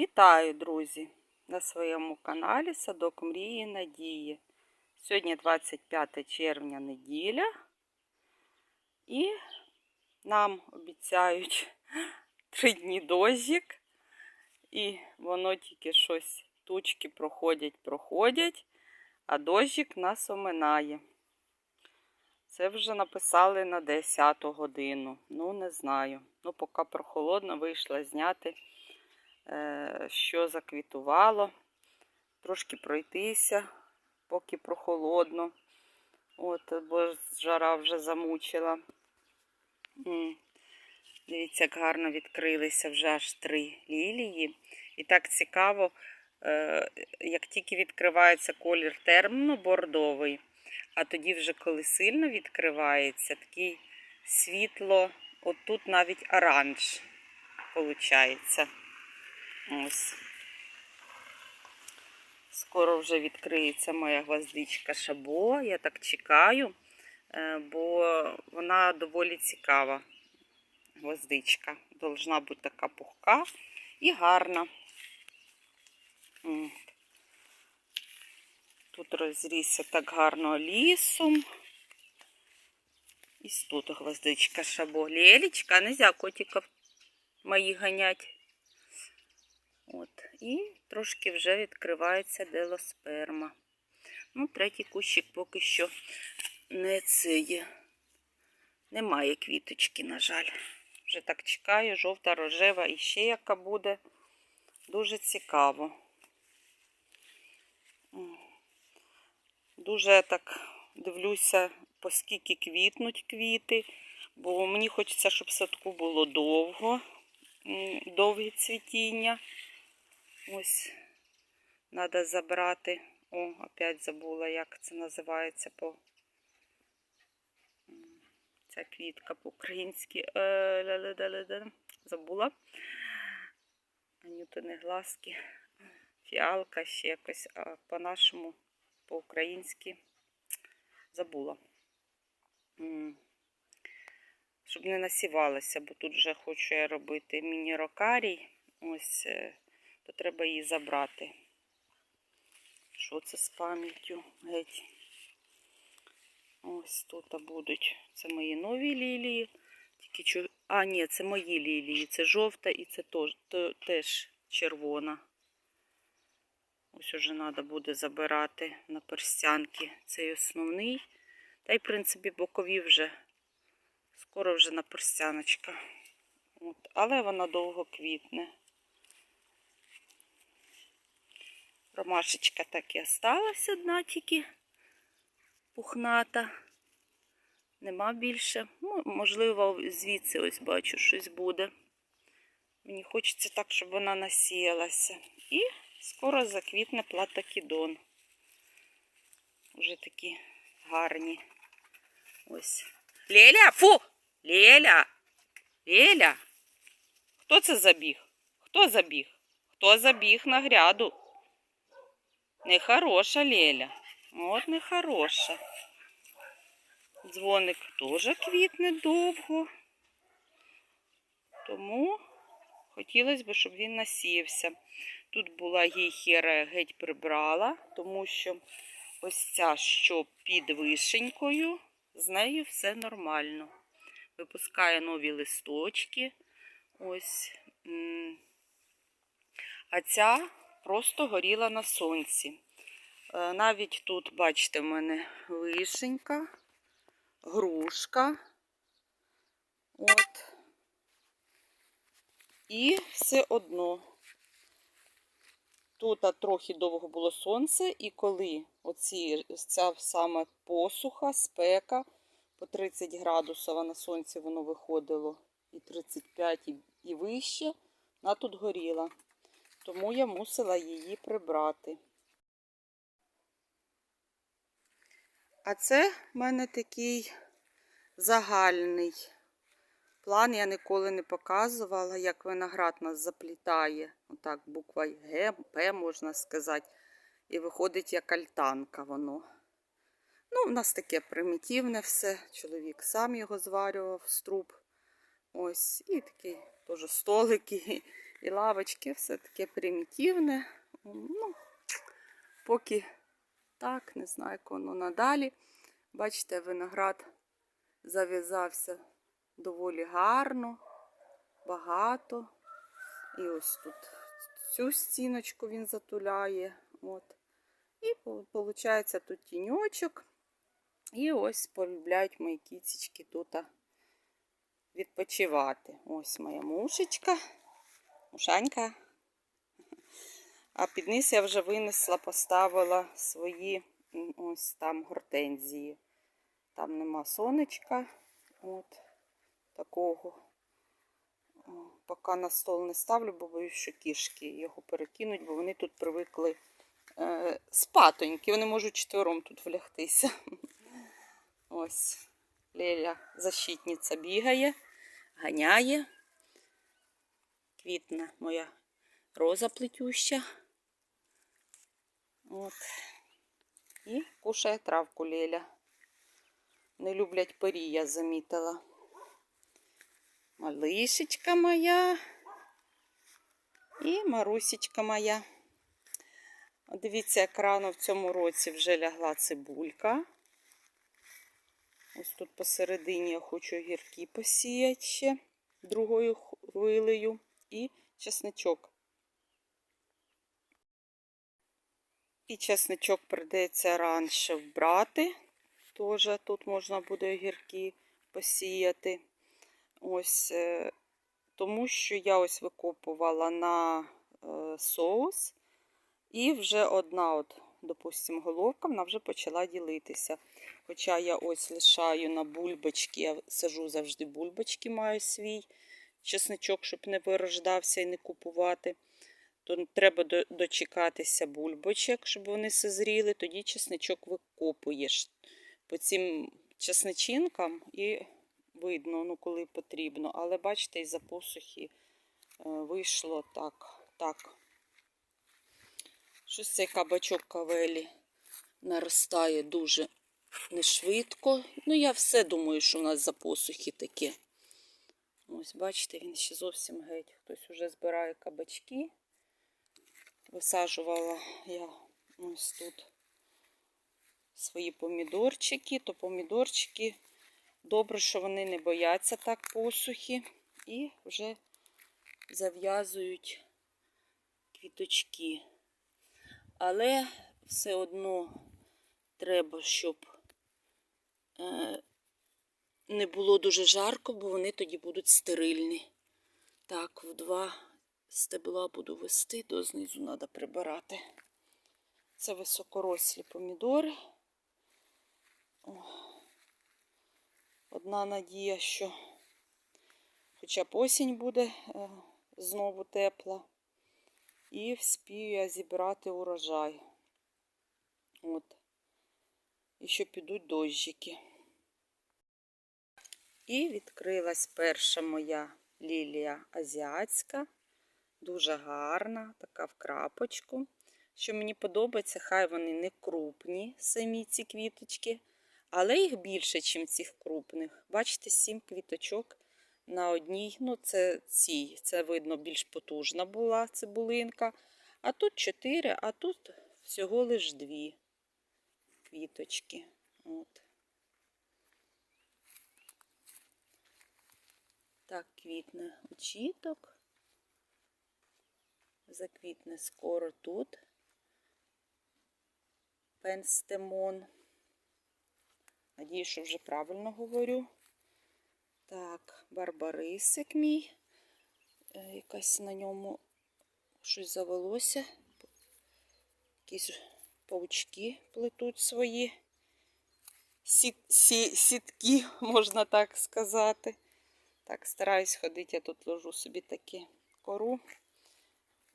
Вітаю, друзі! На своєму каналі Садок Мрії Надії. Сьогодні 25 червня неділя, і нам обіцяють три дні дощик, і воно тільки щось, тучки проходять, проходять, а дощик нас оминає. Це вже написали на 10 годину. Ну, не знаю. Ну, поки прохолодно, вийшла зняти що заквітувало, трошки пройтися, поки прохолодно. От, бо жара вже замучила. Дивіться, як гарно відкрилися вже аж три лілії. І так цікаво, е, як тільки відкривається колір термно-бордовий, а тоді вже коли сильно відкривається, такий світло, от тут навіть оранж виходить. Ось. Скоро вже відкриється моя гвоздичка шабо. Я так чекаю, е, бо вона доволі цікава. Гвоздичка. Должна бути така пухка і гарна. Тут розрісся так гарно лісом. І тут гвоздичка шабо. Лелечка, нельзя котиків моїх ганять. От. І трошки вже відкривається делосперма. Ну, третій кущик поки що не це є. Немає квіточки, на жаль. Вже так чекаю, жовта, рожева і ще яка буде. Дуже цікаво. Дуже так дивлюся, по скільки квітнуть квіти, бо мені хочеться, щоб садку було довго, довгі цвітіння. Ось, треба забрати. О, опять забула, як це називається по ця квітка по-українськи. Е. Забула. Анютини глазки. Фіалка ще якось, а по-нашому, по-українськи забула. Щоб не насівалася, бо тут вже хочу я робити міні-рокарій. Ось, е, то треба її забрати. Що це з пам'яттю? Геть. Ось тут будуть. Це мої нові лілії. Тільки чу... А, ні, це мої лілії. Це жовта і це теж червона. Ось уже треба буде забирати на перстянки цей основний. Та й, в принципі, бокові вже. Скоро вже на перстяночка. От. Але вона довго квітне. Ромашечка так і осталась одна тільки пухната. Нема більше. Ну, можливо, звідси ось бачу, щось буде. Мені хочеться так, щоб вона насіялася. І скоро заквітне платакідон. Уже такі гарні. Ось. Леля! Фу! Леля! Леля! Хто це забіг? Хто забіг? Хто забіг на гряду? Нехороша Леля. От нехороша. Дзвоник теж квітне довго. Тому хотілося б, щоб він насіявся. Тут була гейхера геть прибрала, тому що ось ця, що під вишенькою, з нею все нормально. Випускає нові листочки. Ось. А ця просто горіла на сонці. Е, Навіть тут, бачите, в мене вишенька, грушка. От. І все одно. Тут трохи довго було сонце, і коли оці, ця саме посуха, спека, по 30 градусів на сонці воно виходило, і 35, і, і вище, вона тут горіла. Тому я мусила її прибрати. А це в мене такий загальний план. Я ніколи не показувала, як виноград нас заплітає. Отак, буква Г, П, можна сказати. І виходить як альтанка воно. Ну, у нас таке примітивне все. Чоловік сам його зварював з труб. Ось, і такий теж столик, і, лавочки все таке примітивне. Ну, поки так, не знаю, як воно надалі. Бачите, виноград зав'язався доволі гарно, багато. І ось тут цю стіночку він затуляє. От. І виходить тут тіньочок. І ось полюбляють мої кіцечки тут відпочивати. Ось моя мушечка, мушанька. А під низ я вже винесла, поставила свої ось там гортензії. Там нема сонечка. От такого. Поки на стол не ставлю, бо боюсь, що кішки його перекинуть, бо вони тут привикли е, спатоньки. Вони можуть четвером тут влягтися. Ось. Леля защитниця бігає, ганяє. Квітна моя роза плетюща. От. І кушає травку Леля. Не люблять пирі, я замітила. Малишечка моя. І Марусечка моя. Дивіться, як рано в цьому році вже лягла цибулька. Ось тут посередині я хочу огірки посіяти ще другою хвилею і чесничок. І чесничок прийдеться раніше вбрати. Теж тут можна буде огірки посіяти. Ось, е, тому що я ось викопувала на е, соус, і вже одна, от, допустимо, головка, вона вже почала ділитися. Хоча я ось лишаю на бульбочки, я сажу завжди бульбочки, маю свій чесничок, щоб не вирождався і не купувати. То треба дочекатися бульбочок, щоб вони созріли, тоді чесничок викопуєш по цим чесничинкам і видно, ну, коли потрібно. Але бачите, із-за посухи е, вийшло так. так. Щось цей кабачок кавелі наростає дуже нешвидко. Ну, я все думаю, що у нас за посухи таке. Ось, бачите, він ще зовсім геть. Хтось вже збирає кабачки. Висаджувала я ось тут свої помідорчики, то помідорчики добре, що вони не бояться так посухи і вже зав'язують квіточки. Але все одно треба, щоб е, не було дуже жарко, бо вони тоді будуть стерильні. Так, в два стебла буду вести, до знизу треба прибирати. Це високорослі помідори. О. Одна надія, що хоча б осінь буде е, знову тепла. І вспію я зібрати урожай. От. І що підуть дощики. І відкрилась перша моя лілія азіатська. Дуже гарна, така в крапочку. Що мені подобається, хай вони не крупні, самі ці квіточки, але їх більше, ніж цих крупних. Бачите, сім квіточок на одній. Ну, це ці, це видно, більш потужна була цибулинка. А тут чотири, а тут всього лиш дві квіточки. От. Так, квітне очіток. Заквітне скоро тут. Пенстемон. Надію, що вже правильно говорю. Так, барбарисик мій. Е, Якась на ньому щось завелося. Якісь паучки плетуть свої сіт, сі, сітки, можна так сказати. Так, стараюсь ходити, я тут ложу собі такі кору.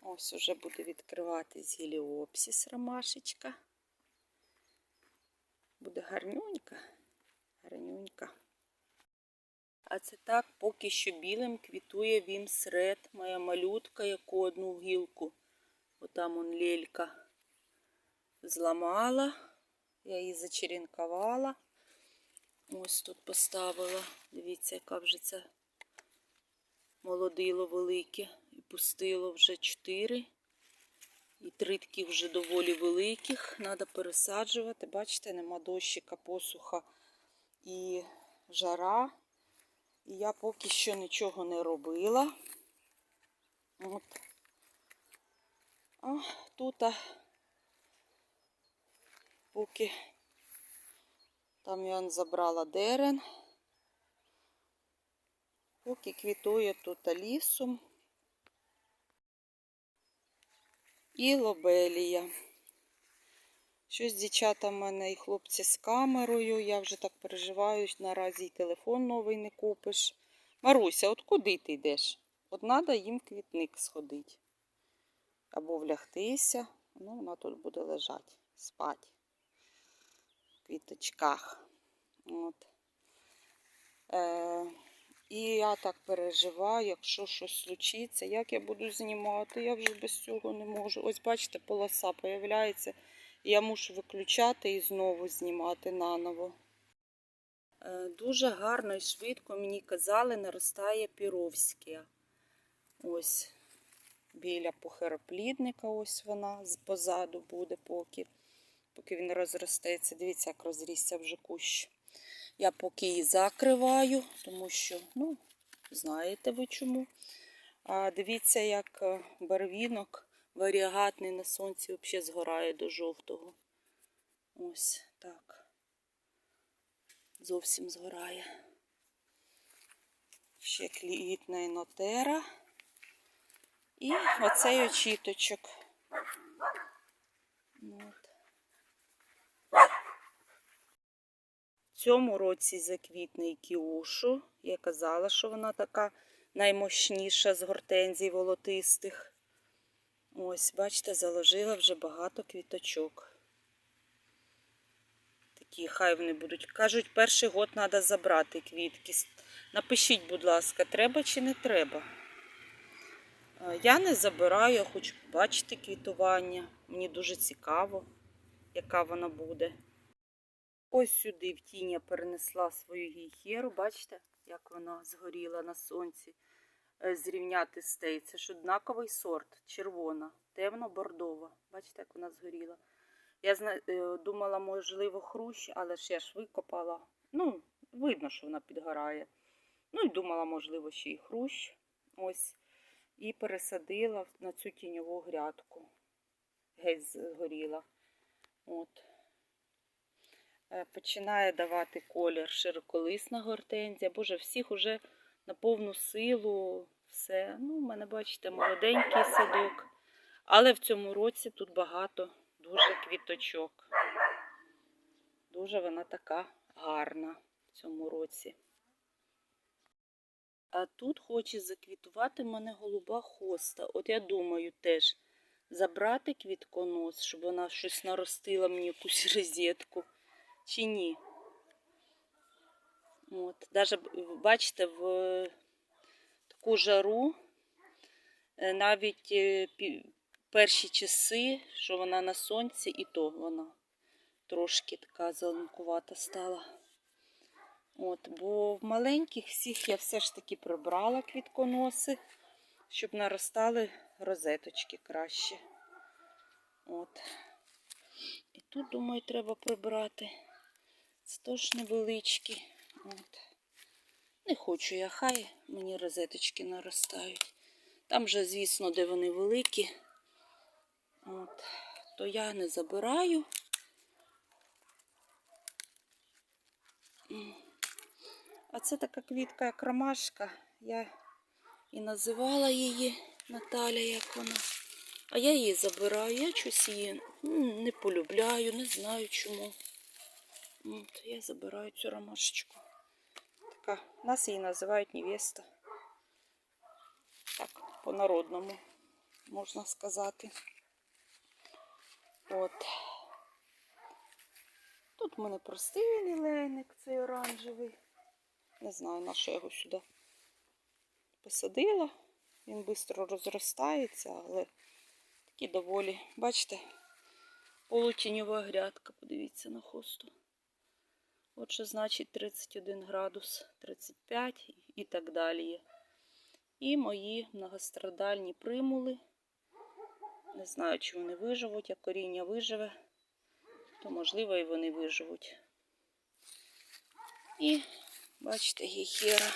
Ось уже буде відкриватись геліопсис ромашечка. Буде гарнюнька, гарнюнька. А це так, поки що білим квітує вімсред, моя малютка, яку одну гілку. Отам он лелька зламала. Я її зачерінкувала. Ось тут поставила. Дивіться, яка вже це молодило велике. І відпустило вже чотири. І три такі вже доволі великих. Треба пересаджувати. Бачите, нема дощика, посуха і жара. І я поки що нічого не робила. От. А тут а, поки там я забрала дерен. Поки квітує тут лісом. І лобелія. Щось дівчата в мене і хлопці з камерою. Я вже так переживаю, наразі й телефон новий не купиш. Маруся, от куди ти йдеш? От треба їм квітник сходити. Або влягтися. Ну, вона тут буде лежати, спати. В квіточках. От. Е, і я так переживаю, якщо щось случиться, як я буду знімати, я вже без цього не можу. Ось бачите, полоса появляється. і Я мушу виключати і знову знімати наново. Е, Дуже гарно і швидко, мені казали, наростає піровська. Ось біля похероплідника, ось вона позаду буде, поки, поки він розростеться. Дивіться, як розрісся вже кущ. Я поки її закриваю, тому що, ну, знаєте ви чому. А дивіться, як е, барвінок варіагатний на сонці взагалі згорає до жовтого. Ось так. Зовсім згорає. Ще квітне нотера. І оцей очіточок. От. Цьому році заквітне і кіушу. Я казала, що вона така наймощніша з гортензій волотистих. Ось, бачите, заложила вже багато квіточок. Такі, хай вони будуть. Кажуть, перший год треба забрати квітки. Напишіть, будь ласка, треба чи не треба. Е, Я не забираю, я хочу побачити квітування. Мені дуже цікаво, яка вона буде. Ось сюди в тінь я перенесла свою гейхеру. Бачите, як вона згоріла на сонці. Е, Зрівняти стей. Це ж однаковий сорт, червона, темно-бордова. Бачите, як вона згоріла. Я е, думала, можливо, хрущ, але ж я ж викопала. Ну, видно, що вона підгорає. Ну і думала, можливо, ще й хрущ. Ось. І пересадила на цю тіньову грядку. Геть згоріла. От. Е, Починає давати колір широколисна гортензія. Боже, всіх уже на повну силу. Все. Ну, у мене, бачите, молоденький садок. Але в цьому році тут багато дуже квіточок. Дуже вона така гарна в цьому році. А тут хоче заквітувати в мене голуба хоста. От я думаю теж забрати квітконос, щоб вона щось наростила мені якусь розетку. Чи ні? От, даже бачите, в таку жару е, навіть е, перші часи, що вона на сонці, і то вона трошки така зеленкувата стала. От, бо в маленьких всіх я все ж таки прибрала квітконоси, щоб наростали розеточки краще. От. І тут, думаю, треба прибрати. Це теж невеличкі. От. Не хочу я, хай мені розеточки наростають. Там же, звісно, де вони великі, от, то я не забираю. А це така квітка, як ромашка. Я і називала її Наталя, як вона. А я її забираю. Я щось її не полюбляю, не знаю чому. От, я забираю цю ромашечку. Така, нас її називають невеста. Так, по-народному, можна сказати. От. Тут в мене простий лілейник, цей оранжевий. Не знаю, на що я його сюди посадила. Він швидко розростається, але такі доволі. Бачите, полутіньова грядка, подивіться на хосту. От що значить 31 градус, 35 і так далі. І мої многострадальні примули. Не знаю, чи вони виживуть, як коріння виживе, то можливо і вони виживуть. І бачите, гіхера.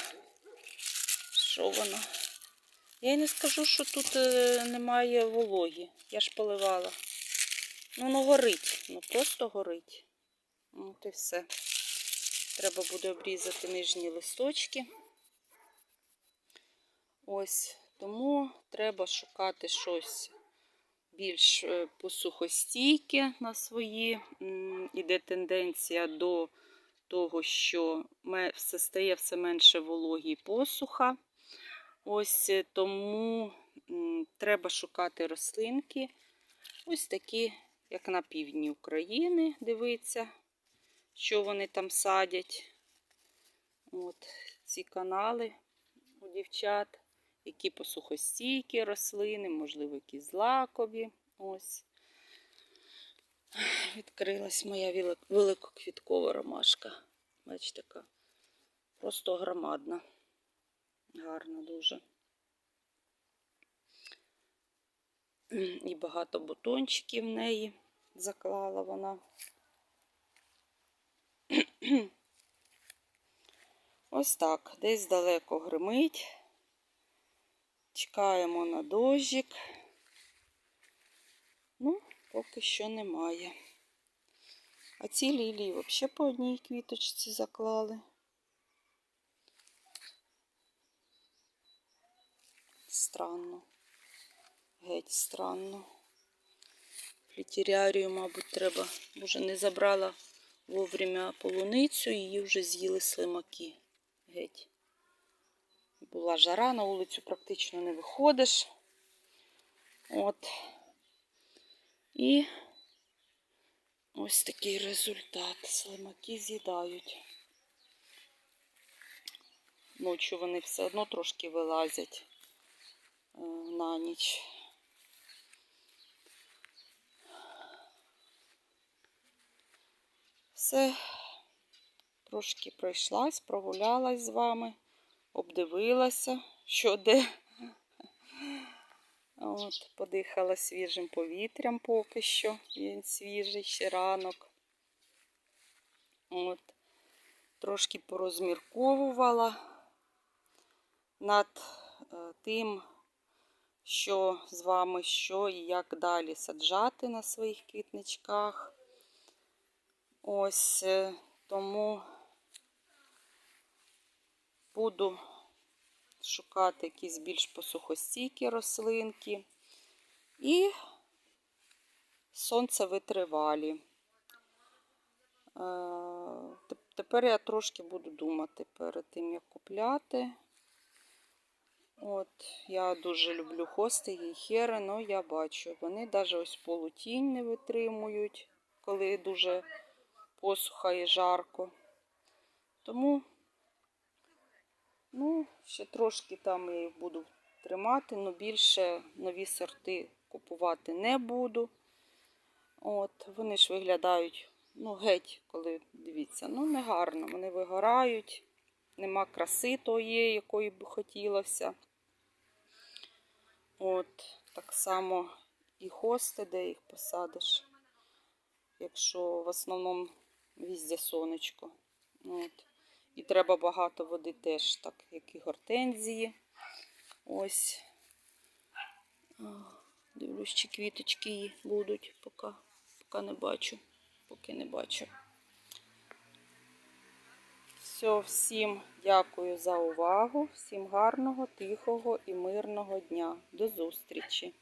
Що воно? Я й не скажу, що тут е, немає вологі. Я ж поливала. Ну, воно горить. Ну просто горить. От і все. Треба буде обрізати нижні листочки. Ось, тому треба шукати щось більш е, посухостійке на свої. Іде тенденція до того, що все стає все менше вологі посуха. Ось е, тому треба шукати рослинки. Ось такі, як на півдні України, дивиться, що вони там садять. От ці канали у дівчат, які посухостійкі рослини, можливо, які злакові. Ось. Відкрилась моя великоквіткова ромашка. Бачите, така просто громадна. Гарна дуже. І багато бутончиків в неї заклала вона. Ось так, десь далеко гримить. Чекаємо на дощик. Ну, поки що немає. А ці лілії взагалі по одній квіточці заклали. Странно. Геть странно. Флітеріарію, мабуть, треба. Боже, не забрала вовремя полуницю, її вже з'їли слимаки. Геть. Була жара, на вулицю практично не виходиш. От. І ось такий результат. Слимаки з'їдають. Ночі вони все одно трошки вилазять е, на ніч. Все, трошки пройшлась, прогулялась з вами, обдивилася, що де. От, подихала свіжим повітрям поки що. Він свіжий, ще ранок. От, трошки порозмірковувала над е, тим, що з вами, що і як далі саджати на своїх квітничках. Ось е, тому буду шукати якісь більш посухостійкі рослинки і сонцевитривалі. Е, Тепер я трошки буду думати перед тим, як купляти. От, я дуже люблю хости і хери, але я бачу, вони навіть ось полутінь не витримують, коли дуже посуха і жарко. Тому, ну, ще трошки там я їх буду тримати, але більше нові сорти купувати не буду. От, вони ж виглядають, ну, геть, коли дивіться, ну, не гарно. Вони вигорають, нема краси тої, якої б хотілося. От, так само і хости, де їх посадиш, якщо в основному візде сонечко. От. І треба багато води теж, так, як і гортензії. Ось. Дивлюсь, чи квіточки будуть, поки, поки не бачу. Поки не бачу. Все, всім дякую за увагу. Всім гарного, тихого і мирного дня. До зустрічі!